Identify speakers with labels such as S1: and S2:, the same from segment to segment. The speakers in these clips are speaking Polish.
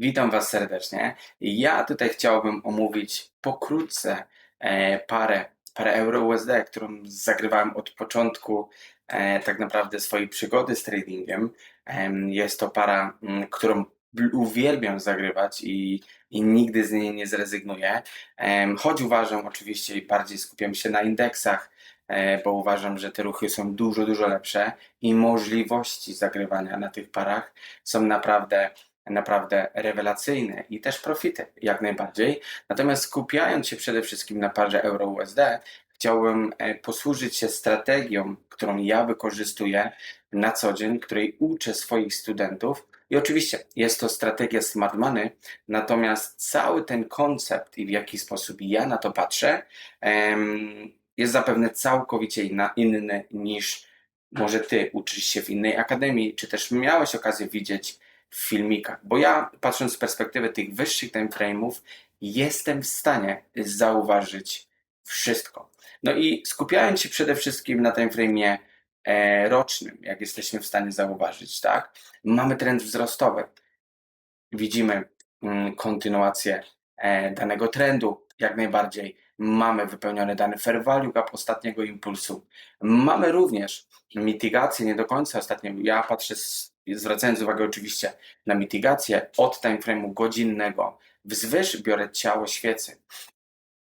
S1: Witam Was serdecznie. Ja tutaj chciałbym omówić pokrótce e, parę, parę Euro USD, którą zagrywałem od początku e, tak naprawdę swojej przygody z tradingiem. Em, Jest to para, mm, którą uwielbiam zagrywać i, i nigdy z niej nie zrezygnuję. Choć uważam oczywiście i bardziej skupiam się na indeksach, e, bo uważam, że te ruchy są dużo, dużo lepsze i możliwości zagrywania na tych parach są naprawdę naprawdę rewelacyjne i też profity jak najbardziej. Natomiast skupiając się przede wszystkim na parze euro-USD, chciałbym e, posłużyć się strategią, którą ja wykorzystuję na co dzień, której uczę swoich studentów. I oczywiście jest to strategia Smart Money, natomiast cały ten koncept i w jaki sposób ja na to patrzę, jest zapewne całkowicie inny niż może ty uczysz się w innej akademii, czy też miałeś okazję widzieć w filmikach. Bo ja, patrząc z perspektywy tych wyższych timeframe'ów, jestem w stanie zauważyć wszystko. No i skupiając się przede wszystkim na timeframe'ie e, rocznym, jak jesteśmy w stanie zauważyć, tak? Mamy trend wzrostowy. Widzimy mm, kontynuację e, danego trendu, jak najbardziej. Mamy wypełniony dany fair value gap ostatniego impulsu. Mamy również mitygację, nie do końca ostatnio. Ja patrzę, z, zwracając uwagę oczywiście na mitygację od timeframe'u godzinnego wzwyż biorę ciało świecy.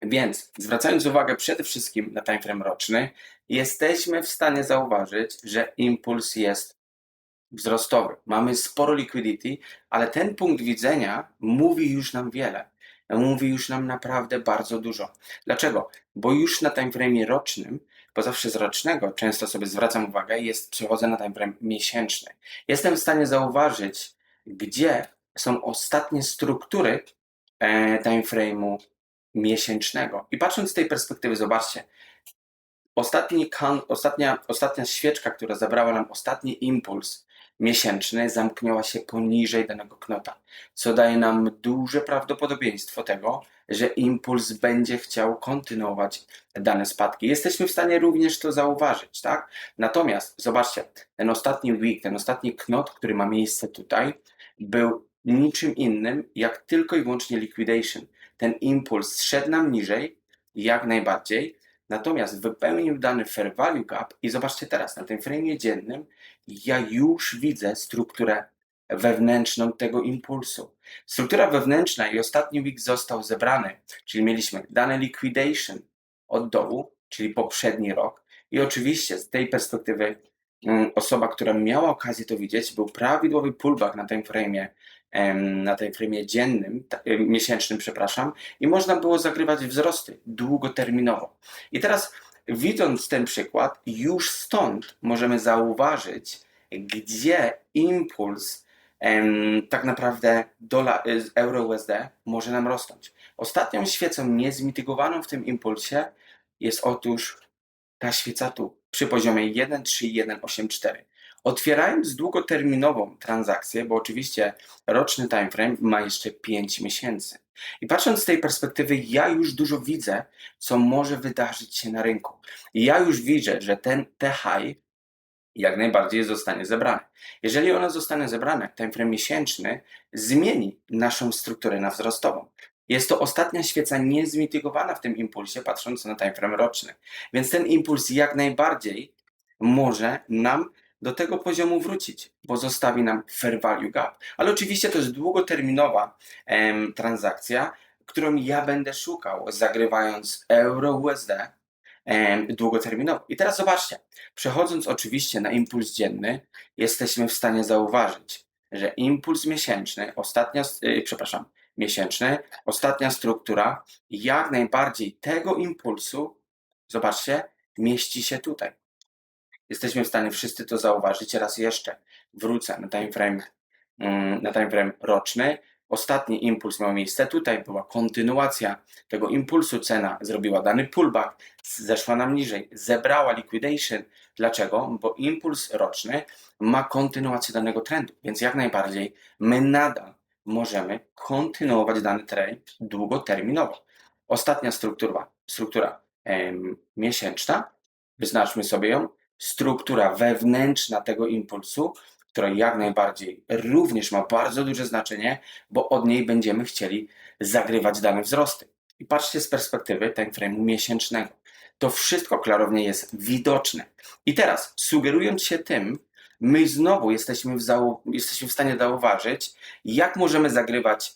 S1: Więc zwracając uwagę przede wszystkim na timeframe roczny, jesteśmy w stanie zauważyć, że impuls jest wzrostowy. Mamy sporo liquidity, ale ten punkt widzenia mówi już nam wiele. Mówi już nam naprawdę bardzo dużo. Dlaczego? Bo już na timeframe rocznym, bo zawsze z rocznego często sobie zwracam uwagę, jest przechodzę na timeframe miesięczny. Jestem w stanie zauważyć, gdzie są ostatnie struktury e, timeframe'u miesięcznego. I patrząc z tej perspektywy, zobaczcie, ostatni kan, ostatnia, ostatnia świeczka, która zabrała nam ostatni impuls miesięczny, zamknęła się poniżej danego knota, co daje nam duże prawdopodobieństwo tego, że impuls będzie chciał kontynuować dane spadki. Jesteśmy w stanie również to zauważyć, tak? Natomiast zobaczcie, ten ostatni week, ten ostatni knot, który ma miejsce tutaj, był niczym innym, jak tylko i wyłącznie liquidation. Ten impuls szedł nam niżej, jak najbardziej, natomiast wypełnił dany fair value gap i zobaczcie teraz, na tym frame dziennym ja już widzę strukturę wewnętrzną tego impulsu. Struktura wewnętrzna i ostatni week został zebrany, czyli mieliśmy dane liquidation od dołu, czyli poprzedni rok i oczywiście z tej perspektywy mm, osoba, która miała okazję to widzieć, był prawidłowy pullback na tym frame'ie em, na tym frame'ie dziennym, miesięcznym, przepraszam, i można było zagrywać wzrosty długoterminowo. I teraz, widząc ten przykład, już stąd możemy zauważyć, gdzie impuls tak naprawdę dola, y, euro USD może nam rosnąć. Ostatnią świecą niezmitygowaną w tym impulsie jest otóż ta świeca tu, przy poziomie 13184. Otwierając długoterminową transakcję, bo oczywiście roczny timeframe ma jeszcze 5 miesięcy. I patrząc z tej perspektywy, ja już dużo widzę, co może wydarzyć się na rynku. I ja już widzę, że ten te high jak najbardziej zostanie zebrane. Jeżeli ono zostanie zebrane, timeframe miesięczny zmieni naszą strukturę na wzrostową. Jest to ostatnia świeca niezmitygowana w tym impulsie, patrząc na timeframe roczny. Więc ten impuls jak najbardziej może nam do tego poziomu wrócić, bo zostawi nam fair value gap. Ale oczywiście to jest długoterminowa em, transakcja, którą ja będę szukał, zagrywając euro USD em, długoterminowo. I teraz zobaczcie, przechodząc oczywiście na impuls dzienny, jesteśmy w stanie zauważyć, że impuls miesięczny, ostatnia, y, przepraszam, miesięczny, ostatnia struktura, jak najbardziej tego impulsu, zobaczcie, mieści się tutaj. Jesteśmy w stanie wszyscy to zauważyć. Raz jeszcze wrócę na timeframe, mm, na timeframe roczny. Ostatni impuls miał miejsce tutaj, była kontynuacja tego impulsu, cena zrobiła dany pullback, zeszła nam niżej, zebrała liquidation. Dlaczego? Bo impuls roczny ma kontynuację danego trendu, więc jak najbardziej my nadal możemy kontynuować dany trend długoterminowo. Ostatnia struktura, struktura em, miesięczna, wyznaczmy sobie ją, struktura wewnętrzna tego impulsu, która jak najbardziej również ma bardzo duże znaczenie, bo od niej będziemy chcieli zagrywać dane wzrosty. I patrzcie z perspektywy timeframe'u miesięcznego. To wszystko klarownie jest widoczne. I teraz, sugerując się tym, my znowu jesteśmy w, jesteśmy w stanie zauważyć, jak możemy zagrywać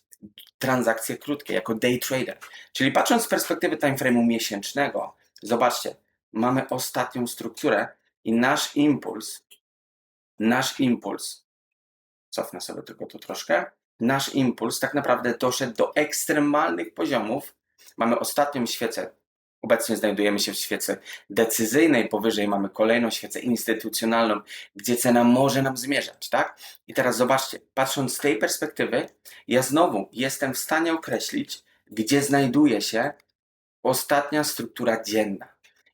S1: transakcje krótkie jako day trader. Czyli patrząc z perspektywy timeframe'u miesięcznego, zobaczcie, mamy ostatnią strukturę i nasz impuls, nasz impuls, cofnę sobie tylko tu troszkę, nasz impuls tak naprawdę doszedł do ekstremalnych poziomów. Mamy ostatnią świecę, obecnie znajdujemy się w świecy decyzyjnej, powyżej mamy kolejną świecę instytucjonalną, gdzie cena może nam zmierzać, tak? I teraz zobaczcie, patrząc z tej perspektywy, ja znowu jestem w stanie określić, gdzie znajduje się ostatnia struktura dzienna.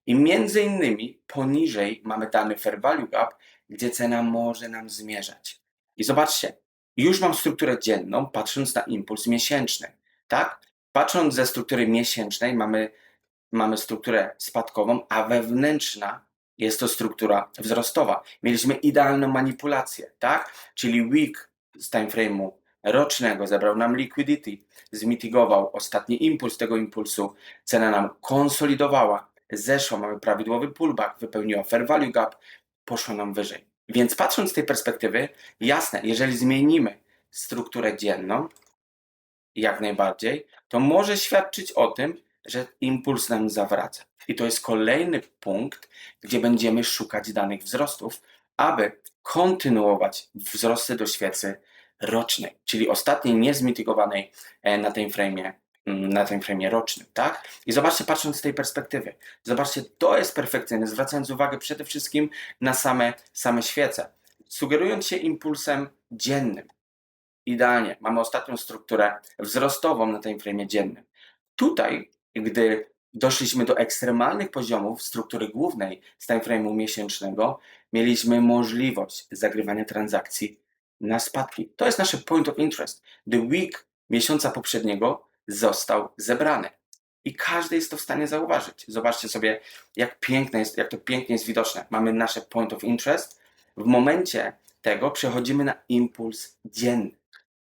S1: I między innymi poniżej mamy dany fair value gap, gdzie cena może nam zmierzać. I zobaczcie, już mam strukturę dzienną, patrząc na impuls miesięczny, tak? Patrząc ze struktury miesięcznej mamy, mamy strukturę spadkową, a wewnętrzna jest to struktura wzrostowa. Mieliśmy idealną manipulację, tak? Czyli week z timeframe'u rocznego zebrał nam liquidity, zmitigował ostatni impuls tego impulsu, cena nam konsolidowała, zeszła, mamy prawidłowy pullback, wypełniła fair value gap, poszła nam wyżej. Więc patrząc z tej perspektywy, jasne, jeżeli zmienimy strukturę dzienną, jak najbardziej, to może świadczyć o tym, że impuls nam zawraca. I to jest kolejny punkt, gdzie będziemy szukać danych wzrostów, aby kontynuować wzrosty do świecy rocznej, czyli ostatniej niezmitigowanej e, na tym frame'ie na tym frame'ie rocznym, tak? I zobaczcie, patrząc z tej perspektywy, zobaczcie, to jest perfekcyjne, zwracając uwagę przede wszystkim na same, same świece. Sugerując się impulsem dziennym, idealnie, mamy ostatnią strukturę wzrostową na tym frame'ie dziennym. Tutaj, gdy doszliśmy do ekstremalnych poziomów struktury głównej z timeframe'u miesięcznego, mieliśmy możliwość zagrywania transakcji na spadki. To jest nasze point of interest. The week miesiąca poprzedniego został zebrany. I każdy jest to w stanie zauważyć. Zobaczcie sobie, jak piękne jest, jak to pięknie jest widoczne. Mamy nasze point of interest. W momencie tego przechodzimy na impuls dzienny.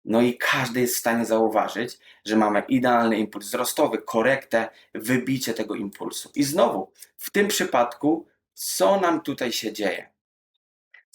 S1: No i każdy jest w stanie zauważyć, że mamy idealny impuls wzrostowy, korektę, wybicie tego impulsu. I znowu, w tym przypadku, co nam tutaj się dzieje?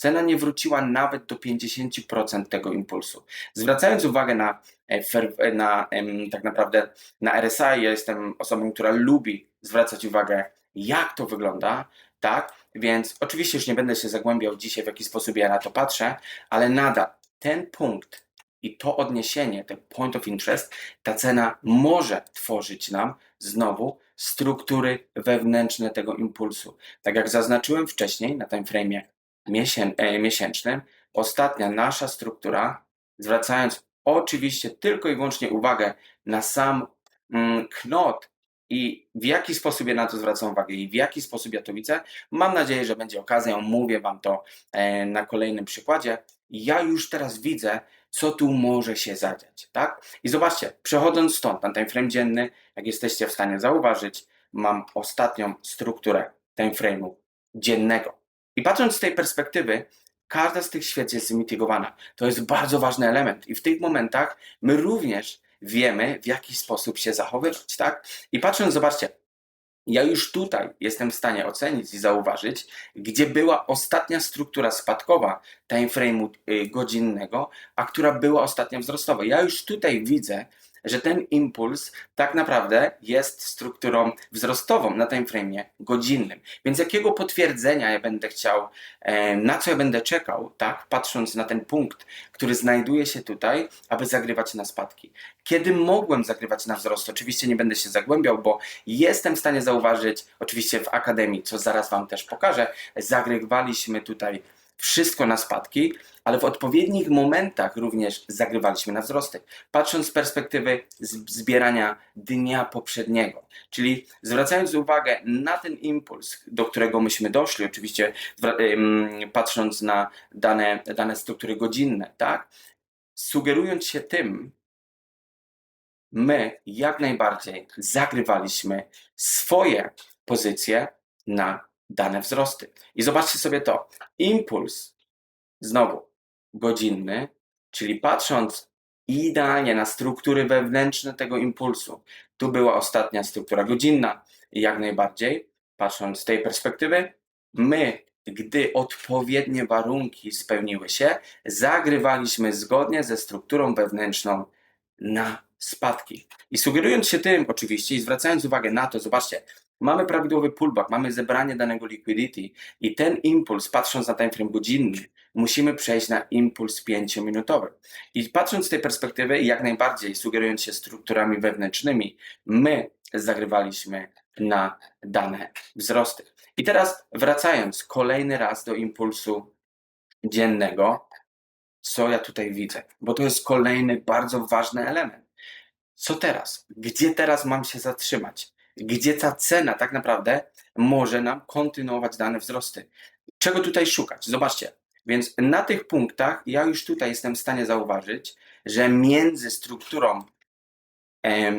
S1: Cena nie wróciła nawet do 50% tego impulsu. Zwracając uwagę na, e, e, na tak naprawdę na RSI, ja jestem osobą, która lubi zwracać uwagę, jak to wygląda, tak? Więc oczywiście już nie będę się zagłębiał dzisiaj, w jaki sposób ja na to patrzę, ale nadal ten punkt i to odniesienie, ten point of interest, ta cena może tworzyć nam znowu struktury wewnętrzne tego impulsu. Tak jak zaznaczyłem wcześniej na tym frame'ie miesię, e, miesięcznym, ostatnia nasza struktura, zwracając oczywiście tylko i wyłącznie uwagę na sam mm, knot i w jaki sposób ja na to zwracam uwagę i w jaki sposób ja to widzę, mam nadzieję, że będzie okazja, mówię Wam to e, na kolejnym przykładzie. Ja już teraz widzę, co tu może się zadziać, tak? I zobaczcie, przechodząc stąd na timeframe dzienny, jak jesteście w stanie zauważyć, mam ostatnią strukturę timeframe'u dziennego. I patrząc z tej perspektywy, każda z tych świec jest zmitigowana. To jest bardzo ważny element i w tych momentach my również wiemy, w jaki sposób się zachowywać, tak? I patrząc, zobaczcie, ja już tutaj jestem w stanie ocenić i zauważyć, gdzie była ostatnia struktura spadkowa timeframe'u y, godzinnego, a która była ostatnia wzrostowa. Ja już tutaj widzę, że ten impuls tak naprawdę jest strukturą wzrostową na timeframe'ie godzinnym. Więc jakiego potwierdzenia ja będę chciał, e, na co ja będę czekał, tak, patrząc na ten punkt, który znajduje się tutaj, aby zagrywać na spadki. Kiedy mogłem zagrywać na wzrost? Oczywiście nie będę się zagłębiał, bo jestem w stanie zauważyć, oczywiście w akademii, co zaraz Wam też pokażę, zagrywaliśmy tutaj wszystko na spadki, ale w odpowiednich momentach również zagrywaliśmy na wzrosty. Patrząc z perspektywy zbierania dnia poprzedniego, czyli zwracając uwagę na ten impuls, do którego myśmy doszli, oczywiście patrząc na dane, dane struktury godzinne, tak? Sugerując się tym, my jak najbardziej zagrywaliśmy swoje pozycje na dane wzrosty. I zobaczcie sobie to. Impuls, znowu, godzinny, czyli patrząc idealnie na struktury wewnętrzne tego impulsu, tu była ostatnia struktura godzinna, jak najbardziej, patrząc z tej perspektywy, my, gdy odpowiednie warunki spełniły się, zagrywaliśmy zgodnie ze strukturą wewnętrzną na spadki. I sugerując się tym, oczywiście, i zwracając uwagę na to, zobaczcie, mamy prawidłowy pullback, mamy zebranie danego liquidity i ten impuls, patrząc na timeframe godzinny, musimy przejść na impuls 5-minutowy. I patrząc z tej perspektywy, jak najbardziej sugerując się strukturami wewnętrznymi, my zagrywaliśmy na dane wzrosty. I teraz wracając kolejny raz do impulsu dziennego, co ja tutaj widzę, bo to jest kolejny bardzo ważny element. Co teraz? Gdzie teraz mam się zatrzymać? Gdzie ta cena tak naprawdę może nam kontynuować dane wzrosty? Czego tutaj szukać? Zobaczcie. Więc na tych punktach ja już tutaj jestem w stanie zauważyć, że między strukturą,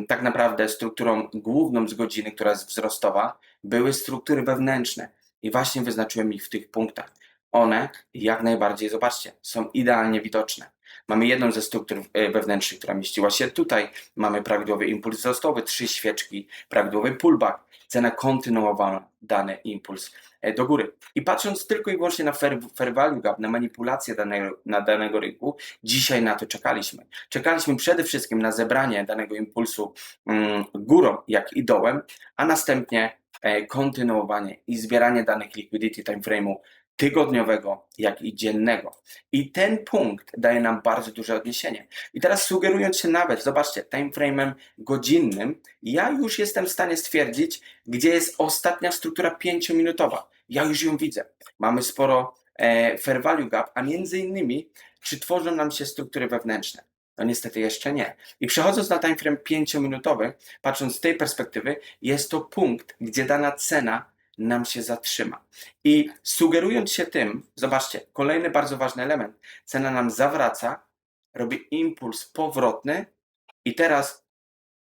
S1: tak naprawdę strukturą główną z godziny, która jest wzrostowa, były struktury wewnętrzne. I właśnie wyznaczyłem ich w tych punktach. One, jak najbardziej, zobaczcie, są idealnie widoczne. Mamy jedną ze struktur e, wewnętrznych, która mieściła się tutaj. Mamy prawidłowy impuls wzrostowy, trzy świeczki, prawidłowy pullback. Cena kontynuowała dany impuls e, do góry. I patrząc tylko i wyłącznie na fair, fair value gap, na manipulację danego, na danego rynku, dzisiaj na to czekaliśmy. Czekaliśmy przede wszystkim na zebranie danego impulsu mm, górą, jak i dołem, a następnie e, kontynuowanie i zbieranie danych liquidity timeframe'u tygodniowego, jak i dziennego. I ten punkt daje nam bardzo duże odniesienie. I teraz sugerując się nawet, zobaczcie, timeframe'em godzinnym, ja już jestem w stanie stwierdzić, gdzie jest ostatnia struktura 5-minutowa. Ja już ją widzę. Mamy sporo e, fair value gap, a między innymi, czy tworzą nam się struktury wewnętrzne? No niestety jeszcze nie. I przechodząc na timeframe 5-minutowy, patrząc z tej perspektywy, jest to punkt, gdzie dana cena nam się zatrzyma. I sugerując się tym, zobaczcie, kolejny bardzo ważny element. Cena nam zawraca, robi impuls powrotny i teraz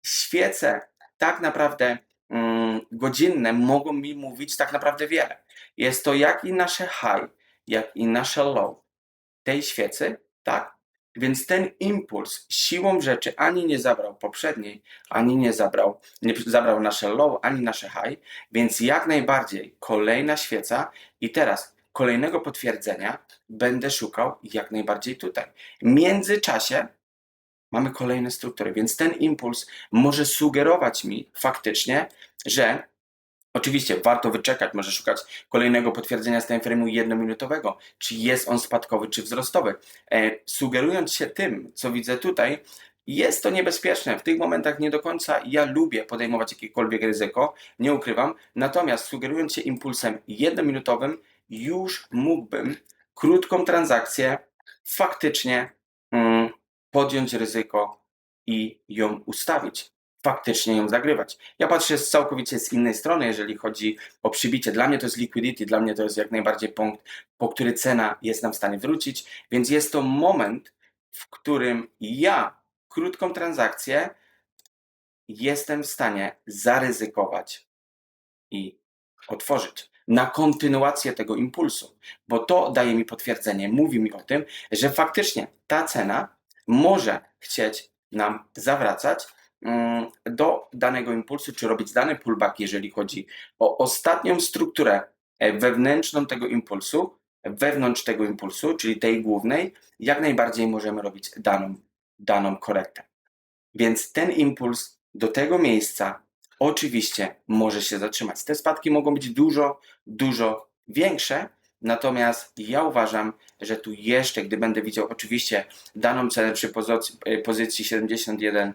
S1: świece tak naprawdę mm, godzinne mogą mi mówić tak naprawdę wiele. Jest to jak i nasze high, jak i nasze low tej świecy, tak? Więc ten impuls siłą rzeczy ani nie zabrał poprzedniej, ani nie zabrał, nie zabrał nasze low, ani nasze high, więc jak najbardziej kolejna świeca i teraz kolejnego potwierdzenia będę szukał jak najbardziej tutaj. W międzyczasie mamy kolejne struktury, więc ten impuls może sugerować mi faktycznie, że Oczywiście warto wyczekać, może szukać kolejnego potwierdzenia z timeframe'u jednominutowego, czy jest on spadkowy, czy wzrostowy. E, sugerując się tym, co widzę tutaj, jest to niebezpieczne. W tych momentach nie do końca ja lubię podejmować jakiekolwiek ryzyko, nie ukrywam. Natomiast sugerując się impulsem jednominutowym, już mógłbym krótką transakcję faktycznie mm, podjąć ryzyko i ją ustawić faktycznie ją zagrywać. Ja patrzę z całkowicie z innej strony, jeżeli chodzi o przybicie. Dla mnie to jest liquidity, dla mnie to jest jak najbardziej punkt, po który cena jest nam w stanie wrócić, więc jest to moment, w którym ja krótką transakcję jestem w stanie zaryzykować i otworzyć na kontynuację tego impulsu, bo to daje mi potwierdzenie, mówi mi o tym, że faktycznie ta cena może chcieć nam zawracać, do danego impulsu, czy robić dany pullback, jeżeli chodzi o ostatnią strukturę e, wewnętrzną tego impulsu, wewnątrz tego impulsu, czyli tej głównej, jak najbardziej możemy robić daną, daną korektę. Więc ten impuls do tego miejsca oczywiście może się zatrzymać. Te spadki mogą być dużo, dużo większe, natomiast ja uważam, że tu jeszcze, gdy będę widział oczywiście daną cenę przy e, pozycji 71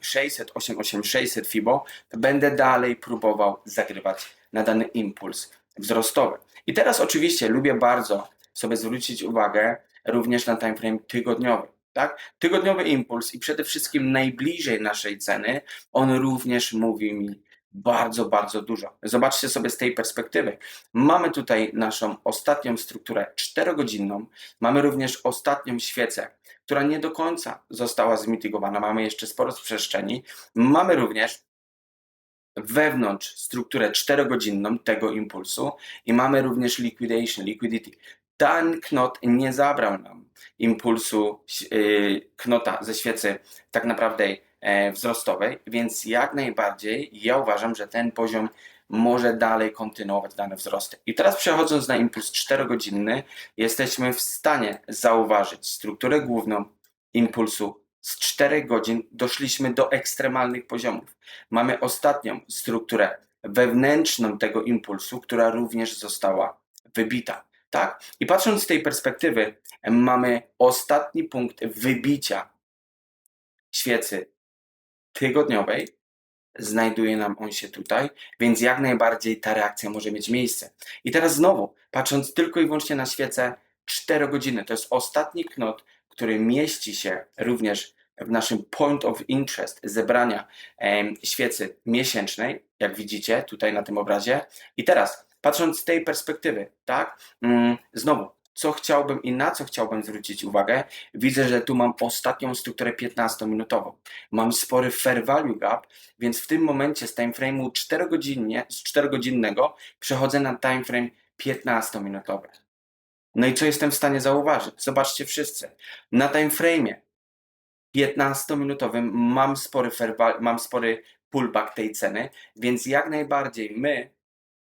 S1: 600, 88, 600 FIBO, będę dalej próbował zagrywać na dany impuls wzrostowy. I teraz oczywiście lubię bardzo sobie zwrócić uwagę również na timeframe tygodniowy. Tak? Tygodniowy impuls i przede wszystkim najbliżej naszej ceny, on również mówi mi bardzo, bardzo dużo. Zobaczcie sobie z tej perspektywy. Mamy tutaj naszą ostatnią strukturę 4-godzinną, mamy również ostatnią świecę, która nie do końca została zmitygowana. Mamy jeszcze sporo przestrzeni. Mamy również wewnątrz strukturę 4-godzinną tego impulsu i mamy również liquidation, liquidity. ten knot nie zabrał nam impulsu yy, knota ze świecy tak naprawdę e, wzrostowej, więc jak najbardziej ja uważam, że ten poziom może dalej kontynuować dane wzrosty. I teraz przechodząc na impuls 4-godzinny, jesteśmy w stanie zauważyć strukturę główną impulsu z 4 godzin doszliśmy do ekstremalnych poziomów. Mamy ostatnią strukturę wewnętrzną tego impulsu, która również została wybita. Tak? I patrząc z tej perspektywy, mamy ostatni punkt wybicia świecy tygodniowej. Znajduje nam on się tutaj, więc jak najbardziej ta reakcja może mieć miejsce. I teraz znowu, patrząc tylko i wyłącznie na świecę 4 godziny, to jest ostatni knot, który mieści się również w naszym point of interest zebrania em, świecy miesięcznej, jak widzicie tutaj na tym obrazie. I teraz, patrząc z tej perspektywy, tak, mm, znowu, co chciałbym i na co chciałbym zwrócić uwagę, widzę, że tu mam ostatnią strukturę 15-minutową. Mam spory fair value gap, więc w tym momencie z timeframe'u 4 godzinnie, z 4-godzinnego przechodzę na timeframe 15-minutowy. No i co jestem w stanie zauważyć? Zobaczcie wszyscy. Na timeframe'ie 15-minutowym mam spory, fair val- mam spory pullback tej ceny, więc jak najbardziej my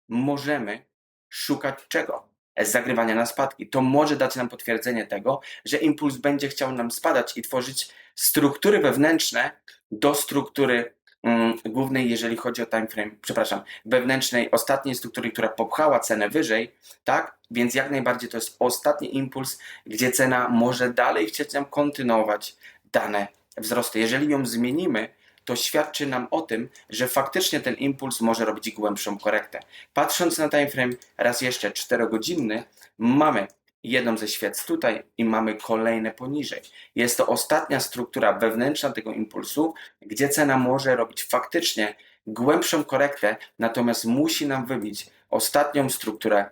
S1: możemy szukać czego? Zagrywania na spadki. To może dać nam potwierdzenie tego, że impuls będzie chciał nam spadać i tworzyć struktury wewnętrzne do struktury mm, głównej, jeżeli chodzi o time frame, przepraszam, wewnętrznej, ostatniej struktury, która popchała cenę wyżej, tak? Więc jak najbardziej to jest ostatni impuls, gdzie cena może dalej chcieć nam kontynuować dane wzrosty. Jeżeli ją zmienimy, to świadczy nam o tym, że faktycznie ten impuls może robić głębszą korektę. Patrząc na timeframe raz jeszcze 4-godzinny, mamy jedną ze świec tutaj i mamy kolejne poniżej. Jest to ostatnia struktura wewnętrzna tego impulsu, gdzie cena może robić faktycznie głębszą korektę, natomiast musi nam wybić ostatnią strukturę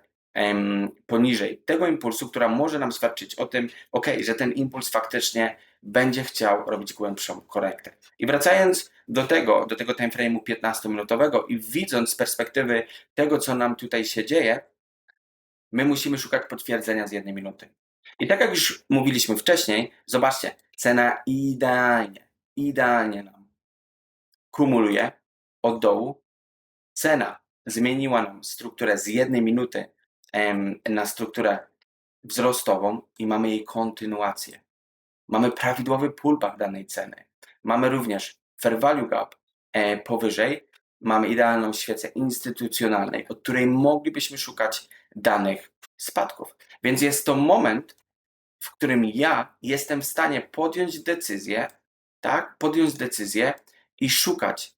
S1: poniżej tego impulsu, która może nam świadczyć o tym, ok, że ten impuls faktycznie będzie chciał robić głębszą korektę. I wracając do tego, do tego timeframe'u 15-minutowego i widząc z perspektywy tego, co nam tutaj się dzieje, my musimy szukać potwierdzenia z jednej minuty. I tak jak już mówiliśmy wcześniej, zobaczcie, cena idealnie, idealnie nam kumuluje od dołu. Cena zmieniła nam strukturę z jednej minuty na strukturę wzrostową i mamy jej kontynuację. Mamy prawidłowy pullback danej ceny. Mamy również fair value gap e, powyżej. Mamy idealną świecę instytucjonalnej, od której moglibyśmy szukać danych spadków. Więc jest to moment, w którym ja jestem w stanie podjąć decyzję, tak, podjąć decyzję i szukać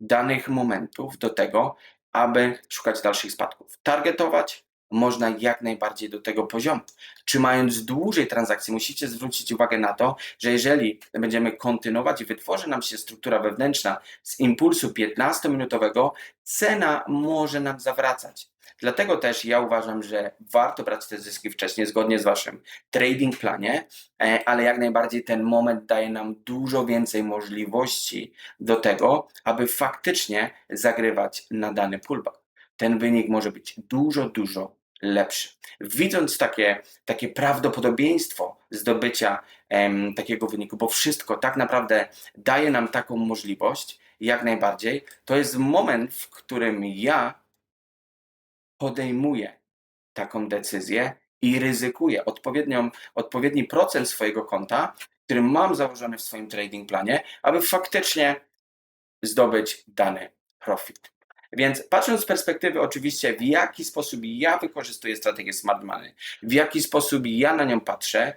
S1: danych momentów do tego, aby szukać dalszych spadków. Targetować można jak najbardziej do tego poziomu. Trzymając dłużej transakcji, musicie zwrócić uwagę na to, że jeżeli będziemy kontynuować i wytworzy nam się struktura wewnętrzna z impulsu 15-minutowego, cena może nam zawracać. Dlatego też ja uważam, że warto brać te zyski wcześniej, zgodnie z Waszym trading planie, e, ale jak najbardziej ten moment daje nam dużo więcej możliwości do tego, aby faktycznie zagrywać na dany pullback. Ten wynik może być dużo, dużo lepszy. Widząc takie, takie prawdopodobieństwo zdobycia em, takiego wyniku, bo wszystko tak naprawdę daje nam taką możliwość, jak najbardziej, to jest moment, w którym ja podejmuję taką decyzję i ryzykuję odpowiednią, odpowiedni procent swojego konta, który mam założony w swoim trading planie, aby faktycznie zdobyć dany profit. Więc patrząc z perspektywy oczywiście, w jaki sposób ja wykorzystuję strategię Smart Money, w jaki sposób ja na nią patrzę,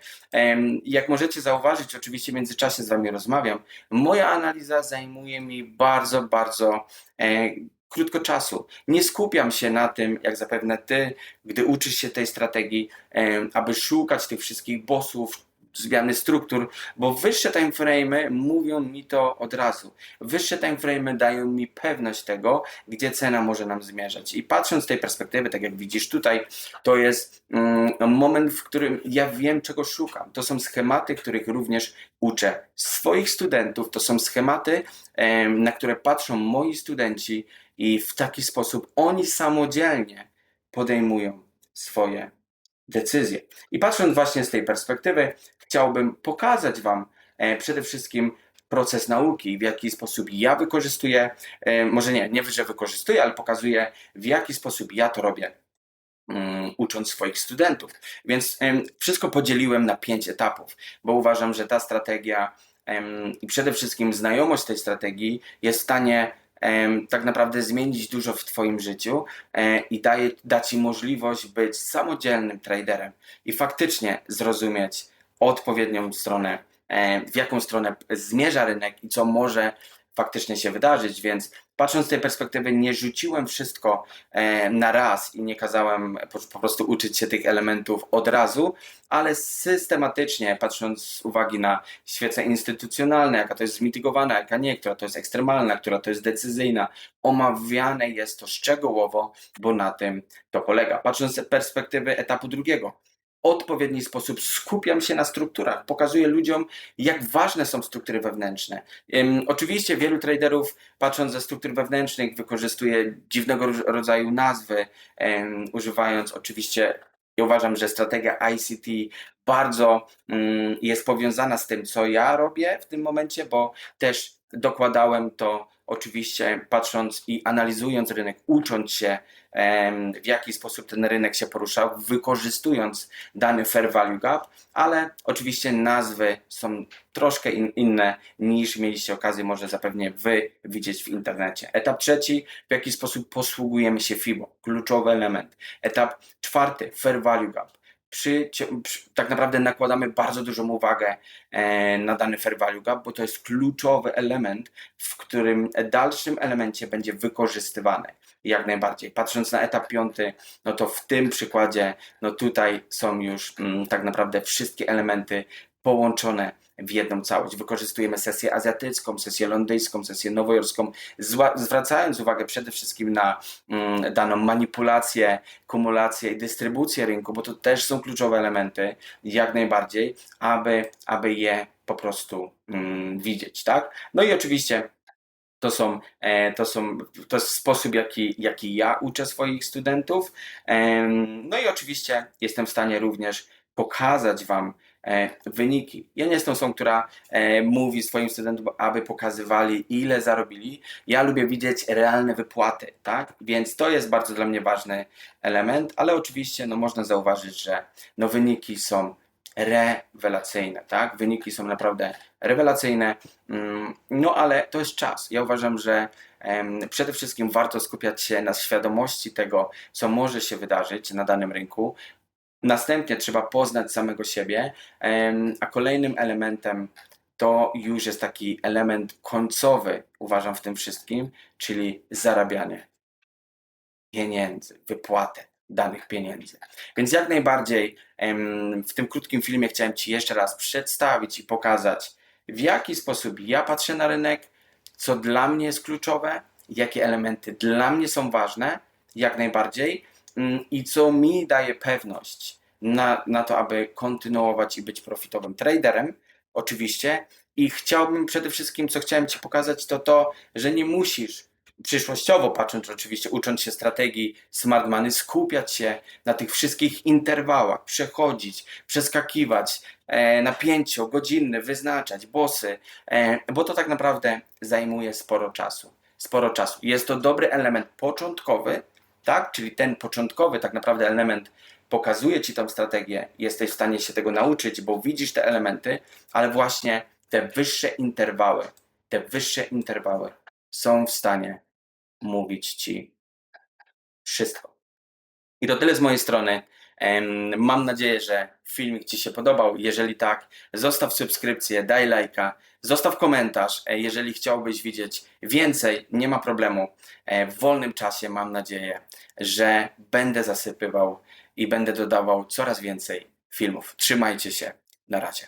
S1: jak możecie zauważyć, oczywiście w międzyczasie z Wami rozmawiam, moja analiza zajmuje mi bardzo, bardzo e, krótko czasu. Nie skupiam się na tym, jak zapewne Ty, gdy uczysz się tej strategii, aby szukać tych wszystkich bossów, zmiany struktur, bo wyższe timeframe'y mówią mi to od razu. Wyższe timeframe'y dają mi pewność tego, gdzie cena może nam zmierzać. I patrząc z tej perspektywy, tak jak widzisz tutaj, to jest mm, moment, w którym ja wiem, czego szukam. To są schematy, których również uczę swoich studentów. To są schematy, em, na które patrzą moi studenci i w taki sposób oni samodzielnie podejmują swoje decyzje. I patrząc właśnie z tej perspektywy, chciałbym pokazać Wam e, przede wszystkim proces nauki, w jaki sposób ja wykorzystuję, e, może nie, nie że wykorzystuję, ale pokazuję, w jaki sposób ja to robię mm, ucząc swoich studentów. Więc wszystko podzieliłem na pięć etapów, bo uważam, że ta strategia i przede wszystkim znajomość tej strategii jest w stanie tak naprawdę zmienić dużo w Twoim życiu e, i daje, da Ci możliwość być samodzielnym traderem i faktycznie zrozumieć odpowiednią stronę, e, w jaką stronę zmierza rynek i co może faktycznie się wydarzyć, więc patrząc z tej perspektywy, nie rzuciłem wszystko e, na raz i nie kazałem po, prostu uczyć się tych elementów od razu, ale systematycznie, patrząc z uwagi na świece instytucjonalne, jaka to jest zmitygowana, jaka nie, która to jest ekstremalna, która to jest decyzyjna, omawiane jest to szczegółowo, bo na tym to polega. Patrząc z perspektywy etapu drugiego, odpowiedni sposób skupiam się na strukturach, pokazuję ludziom, jak ważne są struktury wewnętrzne. Ym, oczywiście wielu traderów, patrząc ze struktur wewnętrznych, wykorzystuje dziwnego rodzaju nazwy, ym, używając oczywiście, ja uważam, że strategia ICT bardzo ym, jest powiązana z tym, co ja robię w tym momencie, bo też dokładałem to oczywiście patrząc i analizując rynek, ucząc się w jaki sposób ten rynek się poruszał, wykorzystując dany fair value gap, ale oczywiście nazwy są troszkę in, inne niż mieliście okazję może zapewne wy widzieć w internecie. Etap trzeci, w jaki sposób posługujemy się FIBO, kluczowy element. Etap czwarty, fair value gap. Przy, przy, tak naprawdę nakładamy bardzo dużą uwagę e, na dany fair value gap, bo to jest kluczowy element, w którym dalszym elemencie będzie wykorzystywany jak najbardziej. Patrząc na etap piąty, no to w tym przykładzie, no tutaj są już mm, tak naprawdę wszystkie elementy połączone w jedną całość. Wykorzystujemy sesję azjatycką, sesję londyńską, sesję nowojorską, zwracając uwagę przede wszystkim na mm, daną manipulację, kumulację i dystrybucję rynku, bo to też są kluczowe elementy, jak najbardziej, aby, aby je po prostu mm, widzieć, tak? No i oczywiście to są, e, to są, to jest sposób, jaki, jaki ja uczę swoich studentów. No i oczywiście jestem w stanie również pokazać Wam wyniki. Ja nie jestem osobą, która e, mówi swoim studentom, aby pokazywali, ile zarobili. Ja lubię widzieć realne wypłaty, tak? Więc to jest bardzo dla mnie ważny element, ale oczywiście no, można zauważyć, że no, wyniki są rewelacyjne, tak? Wyniki są naprawdę rewelacyjne, mm, no ale to jest czas. Ja uważam, że przede wszystkim warto skupiać się na świadomości tego, co może się wydarzyć na danym rynku. Następnie trzeba poznać samego siebie, a kolejnym elementem to już jest taki element końcowy, uważam w tym wszystkim, czyli zarabianie pieniędzy, wypłatę danych pieniędzy. Więc jak najbardziej w tym krótkim filmie chciałem Ci jeszcze raz przedstawić i pokazać, w jaki sposób ja patrzę na rynek, co dla mnie jest kluczowe, jakie elementy dla mnie są ważne, jak najbardziej, i co mi daje pewność na, na to, aby kontynuować i być profitowym traderem, oczywiście. I chciałbym przede wszystkim, co chciałem Ci pokazać, to to, że nie musisz przyszłościowo patrząc oczywiście, ucząc się strategii smart money, skupiać się na tych wszystkich interwałach, przechodzić, przeskakiwać e, na pięciogodzinny, wyznaczać bosy, e, bo to tak naprawdę zajmuje sporo czasu. Sporo czasu. Jest to dobry element początkowy, tak? Czyli ten początkowy tak naprawdę element pokazuje Ci tą strategię, jesteś w stanie się tego nauczyć, bo widzisz te elementy, ale właśnie te wyższe interwały, te wyższe interwały są w stanie mówić Ci wszystko. I to tyle z mojej strony. Mam nadzieję, że filmik Ci się podobał. Jeżeli tak, zostaw subskrypcję, daj lajka, zostaw komentarz. E, Jeżeli chciałbyś widzieć więcej, nie ma problemu. E, W wolnym czasie mam nadzieję, że będę zasypywał i będę dodawał coraz więcej filmów. Trzymajcie się. Na razie.